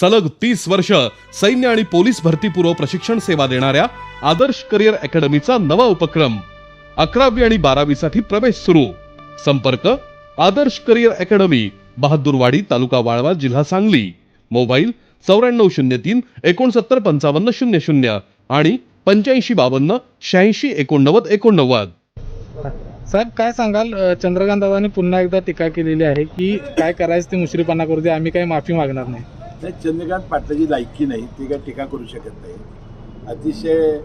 सलग तीस वर्ष सैन्य आणि पोलीस भरतीपूर्व प्रशिक्षण सेवा देणाऱ्या आदर्श करिअर अकॅडमीचा नवा उपक्रम अकरावी आणि बारावीसाठी प्रवेश सुरू. संपर्क आदर्श करिअर अकॅडमी बहादूरवाडी तालुका वाळवा जिल्हा सांगली. मोबाईल चौऱ्याण्णव शून्य तीन एकोणसत्तर पंचावन्न शून्य शून्य आणि पंच्याऐंशी बावन्न शहाऐंशी एकोणनव्वद एकोणनव्वद. साहेब काय सांगाल? चंद्रकांत दादांनी पुन्हा एकदा टीका केलेली आहे की काय करायचं ते मुश्रीपणा करू दे आम्ही काही माफी मागणार नाही. नाही चंद्रकांत पाटलाची लायकी नाही ते काय टीका करू शकत नाही. अतिशय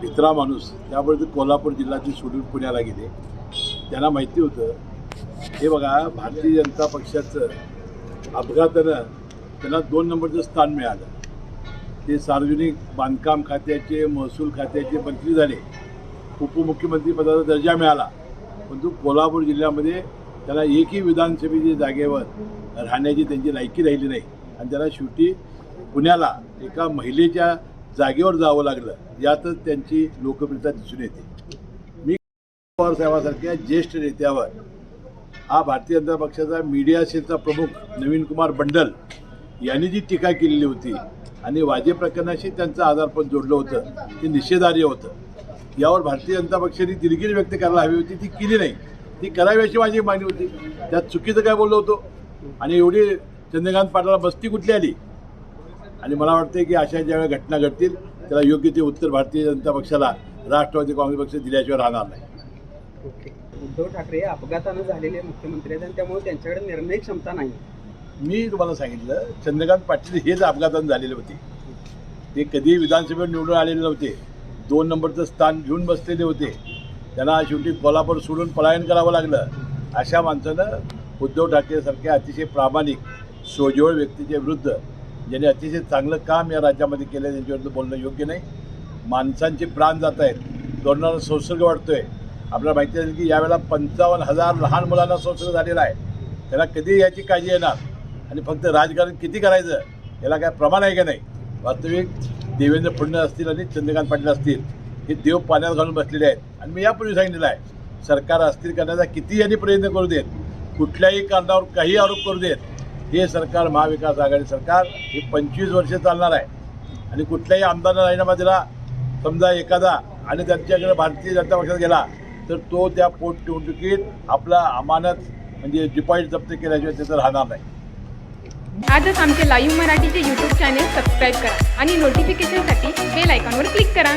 भित्रा माणूस. त्यामुळे ते कोल्हापूर जिल्ह्यातील सोडून पुण्याला गेले. त्यांना माहिती होतं. हे बघा भारतीय जनता पक्षाचं अपघातानं त्यांना दोन नंबरचं स्थान मिळालं. ते सार्वजनिक बांधकाम खात्याचे महसूल खात्याचे मंत्री झाले. उपमुख्यमंत्रीपदाचा दर्जा मिळाला. परंतु कोल्हापूर जिल्ह्यामध्ये त्याला एकही विधानसभेच्या जागेवर राहण्याची त्यांची लायकी राहिली नाही. आणि त्याला शेवटी पुण्याला एका महिलेच्या जागेवर जावं लागलं. यातच त्यांची लोकप्रियता दिसून येते. मी पवार साहेबासारख्या ज्येष्ठ नेत्यावर हा भारतीय जनता पक्षाचा मीडिया सेलचा प्रमुख नवीन कुमार बंडल यांनी जी टीका केलेली होती आणि वाजे प्रकरणाशी त्यांचं आधारपण जोडलं होतं ते निषेधार्य होतं. यावर भारतीय जनता पक्षाने दिलगिरी व्यक्त करायला हवी होती ती केली नाही. ती करावी अशी माझी मागणी होती. त्यात चुकीचं काय बोललो होतो? आणि एवढी चंद्रकांत पाटलाला बस्ती कुठली आली? आणि मला वाटतं की अशा ज्यावेळेला घटना घडतील त्याला योग्य ते उत्तर भारतीय जनता पक्षाला राष्ट्रवादी काँग्रेस पक्ष दिल्याशिवाय राहणार नाही. उद्धव ठाकरे अपघातानं झालेले मुख्यमंत्री आहेत आणि त्यामुळे त्यांच्याकडे निर्णय क्षमता नाही. मी तुम्हाला सांगितलं चंद्रकांत पाटील हेच अपघातानं झालेले होते. ते कधी विधानसभेवर निवडून आलेले नव्हते. दोन नंबरचं स्थान घेऊन बसलेले होते. त्यांना शेवटी कोल्हापूर सोडून पलायन करावं लागलं. अशा माणसानं उद्धव ठाकरेसारख्या अतिशय प्रामाणिक सोजवळ व्यक्तीच्या विरुद्ध ज्यांनी अतिशय चांगलं काम या राज्यामध्ये केलं त्यांच्याविरुद्ध बोलणं योग्य नाही. माणसांचे प्राण जात आहेत. तरुणांना संसर्ग वाढतोय. आपल्याला माहिती असेल की यावेळेला पंचावन्न हजार लहान मुलांना संसर्ग झालेला आहे. त्याला कधी याची काळजी येणार आणि फक्त राजकारण किती करायचं याला काय प्रमाण आहे का नाही? वास्तविक देवेंद्र फडणवीस असतील आणि चंद्रकांत पाटील असतील हे देव पाण्यात घालून बसलेले आहेत. आणि मी यापूर्वी सांगितलेलं आहे सरकार अस्थिर करण्याचा किती यांनी प्रयत्न करू देत कुठल्याही कारणावर काही आरोप करू देत हे सरकार महाविकास आघाडी सरकार हे पंचवीस वर्ष चालणार आहे. आणि कुठल्याही आमदारांना राजीनामा दिला समजा एखादा आणि त्यांच्याकडे भारतीय जनता पक्षात गेला तर तो त्या पोटनिवडणुकीत आपला अमानत म्हणजे डिपॉझिट जप्त केल्याशिवाय त्याचं राहणार नाही. आजच आमचे लाईव्ह मराठीचे यूट्यूब चॅनेल सबस्क्राईब करा आणि नोटिफिकेशनसाठी बेल आयकॉनवर क्लिक करा.